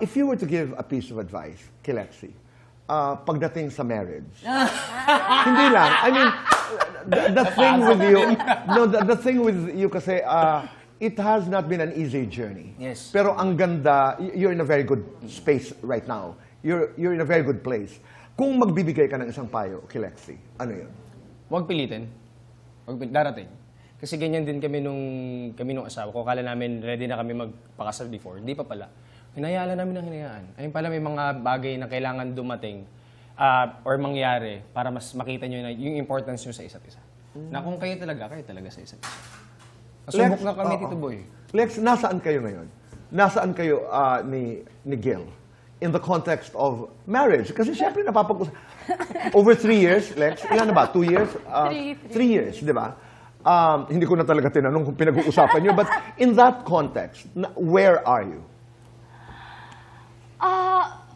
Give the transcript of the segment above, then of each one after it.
If you were to give a piece of advice kay Lexi, uh, pagdating sa marriage, hindi lang. I mean, the, the thing with you, no, the, the thing with you kasi, uh, it has not been an easy journey. Yes. Pero ang ganda, you're in a very good space right now. You're, you're in a very good place. Kung magbibigay ka ng isang payo kay Lexi, ano yun? Huwag pilitin. Huwag pil- darating. Kasi ganyan din kami nung, kami nung asawa ko. Kala namin ready na kami magpakasal before. Hindi pa pala. Hinayaan namin ng hinayaan. Ayun pala may mga bagay na kailangan dumating ah, or mangyari para mas makita nyo na yung importance nyo sa isa't isa. Na kung kayo talaga, kayo talaga sa isa't isa. Nasubok Lex, na kami, oo. Tito Boy. Lex, nasaan kayo ngayon? Nasaan kayo ah, ni, ni Gil? In the context of marriage? Kasi syempre napapag Over three years, Lex? Ilan na ba? Two years? Ah, Three, three. three years, di ba? Um, hindi ko na talaga tinanong kung pinag-uusapan nyo. But in that context, where are you?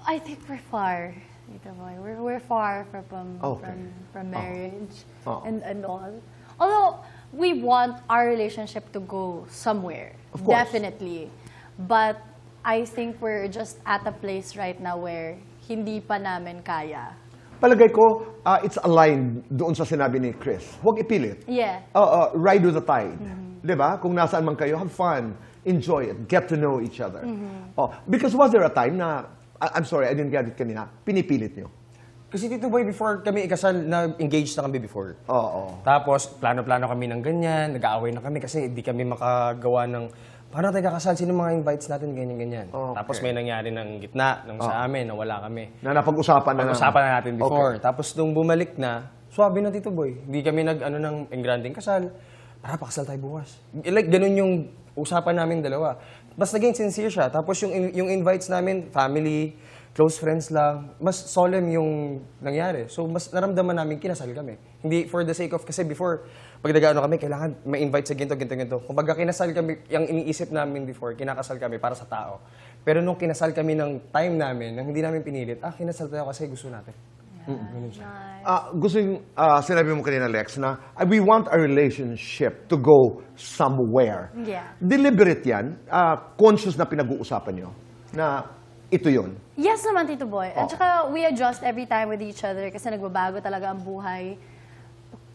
I think we're far. Tito Boy. We're, we're far from from, Okay. from, from marriage Oh. and, and all. Although we want our relationship to go somewhere. Of course. Definitely. But I think we're just at a place right now where hindi pa namin kaya. Palagay ko, ah, it's aligned doon sa sinabi ni Chris. Huwag ipilit. Yeah. Uh, uh, ride with the tide. Di ba? Kung nasaan man kayo, have fun. Enjoy it. Get to know each other. Oh, because was there a time na, I- I'm sorry, I didn't get it kanina, pinipilit nyo? Kasi Tito Boy, before kami ikasal, na-engaged na kami before. Oo. Tapos, plano-plano kami ng ganyan, nag-aaway na kami kasi hindi kami makagawa ng, paano tayo kakasal? Sino mga invites natin? Ganyan-ganyan. Okay. Tapos may nangyari ng gitna, ng sa amin, na wala kami. Na napag-usapan na Pag-usapan na natin before. Okay. Tapos nung bumalik na, swabe na Tito Boy. Hindi kami nag, ano, ng engranding kasal. Para pakasal tayo bukas. Like, ganun yung usapan namin dalawa. Mas naging sincere siya. Tapos yung, yung invites namin, family, close friends lang, mas solemn yung nangyari. So, mas naramdaman namin, kinasal kami. Hindi for the sake of, kasi before, pag nag-ano kami, kailangan may invite sa ginto, ginto, ginto. Kung kinasal kami, yung iniisip namin before, kinakasal kami para sa tao. Pero nung kinasal kami ng time namin, nang hindi namin pinilit, ah, kinasal tayo kasi gusto natin. Ah, gusto yung ah, sinabi mo kanina, Lex, na ah, we want our relationship to go somewhere. Yeah. Deliberate yan. ah, conscious na pinag-uusapan nyo na ito yun. Yes naman, Tito Boy. At Oh. saka, we adjust every time with each other kasi nagbabago talaga ang buhay.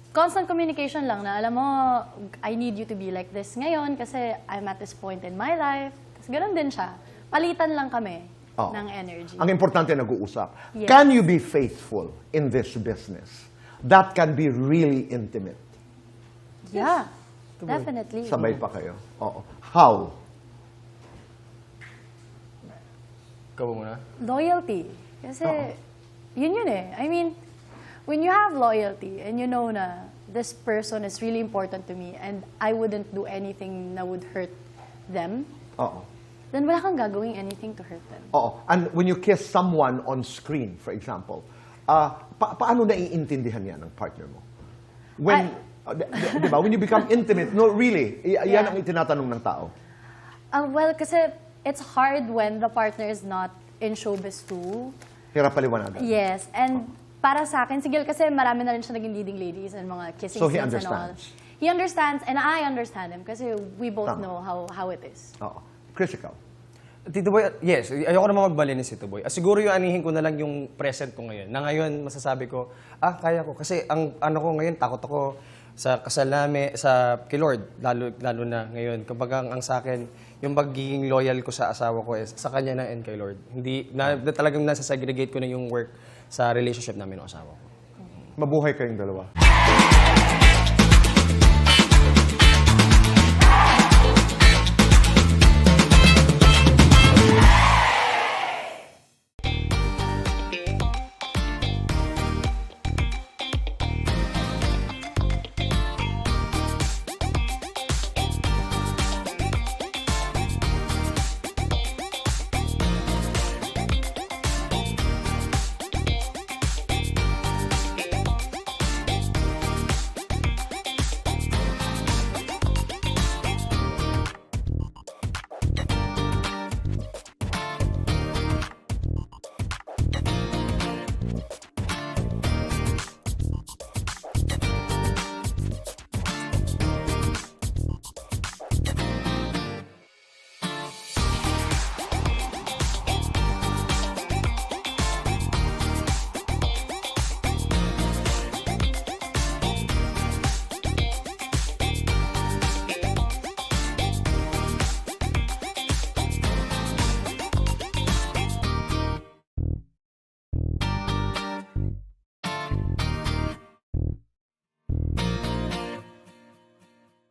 Constant communication lang na, alam mo, I need you to be like this ngayon kasi I'm at this point in my life. Kasi ganun din siya. Palitan lang kami Oo. ng energy. Ang importante nag-uusap. Yes. Can you be faithful in this business? That can be really intimate. yeah, definitely. Sabay pa kayo. Oo. How? Ikaw muna? Loyalty. Kasi, yun yun eh. I mean, when you have loyalty and you know na this person is really important to me and I wouldn't do anything na would hurt them, Oo. Then wala kang gagawing anything to hurt them. Oo. And when you kiss someone on screen, for example, ah, pa- paano naiintindihan yan ng partner mo? When, ah, di, di- ba? When you become intimate, no, really, yan Yeah. ang itinatanong ng tao. Uh, well, kasi it's hard when the partner is not in showbiz too. Hirap paliwanagan. Yes, and para sa akin, sigil kasi marami na rin siya naging leading ladies and mga kissing So he scenes and all. understands. He understands and I understand him kasi we both Tama. know how how it is. Oo. Critical. Tito Boy, yes, ayoko naman magbalinis Tito Boy. Ah, siguro yung anihin ko na lang yung present ko ngayon. Na ngayon, masasabi ko, ah, kaya ko. Kasi ang ano ko ngayon, takot ako sa kasal namin, sa kay Lord, lalo, lalo na ngayon. Kapag ang, ang sa akin, yung pagiging loyal ko sa asawa ko is sa kanya na and kay Lord. Hindi, na, na talagang nasa segregate ko na yung work sa relationship namin ng asawa ko. Mabuhay kayong dalawa.